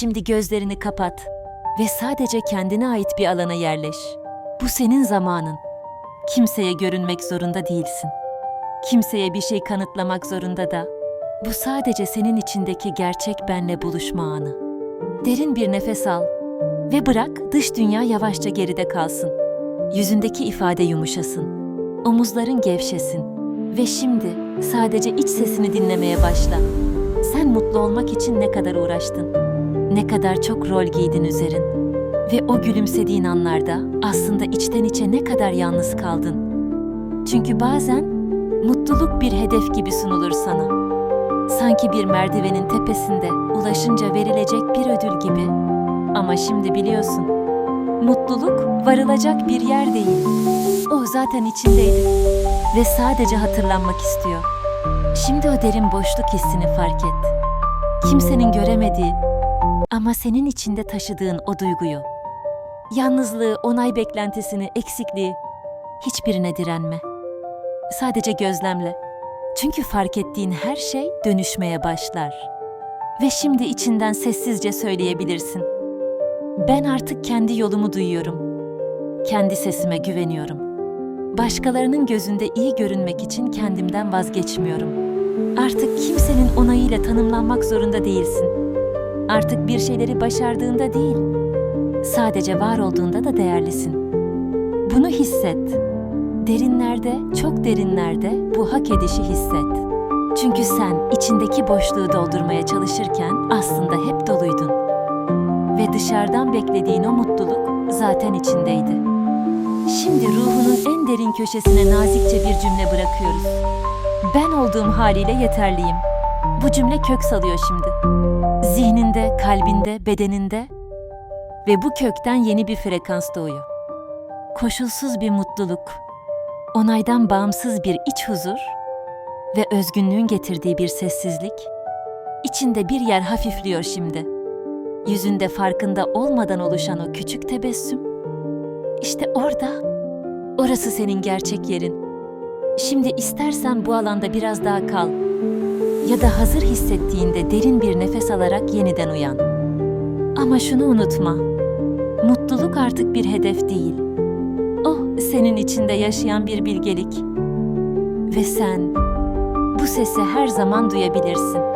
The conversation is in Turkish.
Şimdi gözlerini kapat ve sadece kendine ait bir alana yerleş. Bu senin zamanın. Kimseye görünmek zorunda değilsin. Kimseye bir şey kanıtlamak zorunda da. Bu sadece senin içindeki gerçek benle buluşma anı. Derin bir nefes al ve bırak dış dünya yavaşça geride kalsın. Yüzündeki ifade yumuşasın. Omuzların gevşesin ve şimdi sadece iç sesini dinlemeye başla. Sen mutlu olmak için ne kadar uğraştın? Ne kadar çok rol giydin üzerin? Ve o gülümsediğin anlarda aslında içten içe ne kadar yalnız kaldın? Çünkü bazen mutluluk bir hedef gibi sunulur sana. Sanki bir merdivenin tepesinde ulaşınca verilecek bir ödül gibi. Ama şimdi biliyorsun, mutluluk varılacak bir yer değil. O zaten içindeydi ve sadece hatırlanmak istiyor. Şimdi o derin boşluk hissini fark et. Kimsenin göremediği ama senin içinde taşıdığın o duyguyu. Yalnızlığı, onay beklentisini, eksikliği hiçbirine direnme. Sadece gözlemle. Çünkü fark ettiğin her şey dönüşmeye başlar. Ve şimdi içinden sessizce söyleyebilirsin. Ben artık kendi yolumu duyuyorum. Kendi sesime güveniyorum. Başkalarının gözünde iyi görünmek için kendimden vazgeçmiyorum. Artık kimsenin onayıyla tanımlanmak zorunda değilsin. Artık bir şeyleri başardığında değil, sadece var olduğunda da değerlisin. Bunu hisset. Derinlerde, çok derinlerde bu hak edişi hisset. Çünkü sen içindeki boşluğu doldurmaya çalışırken aslında hep doluydun. Ve dışarıdan beklediğin o mutluluk zaten içindeydi. Şimdi ruhunun en derin köşesine nazikçe bir cümle bırakıyoruz. Ben olduğum haliyle yeterliyim. Bu cümle kök salıyor şimdi. Zihninde, kalbinde, bedeninde ve bu kökten yeni bir frekans doğuyor. Koşulsuz bir mutluluk, onaydan bağımsız bir iç huzur ve özgünlüğün getirdiği bir sessizlik, içinde bir yer hafifliyor şimdi. Yüzünde farkında olmadan oluşan o küçük tebessüm, işte orada, orası senin gerçek yerin. Şimdi istersen bu alanda biraz daha kal ya da hazır hissettiğinde derin bir nefes alarak yeniden uyan. Ama şunu unutma, mutluluk artık bir hedef değil. O senin içinde yaşayan bir bilgelik. Ve sen bu sesi her zaman duyabilirsin.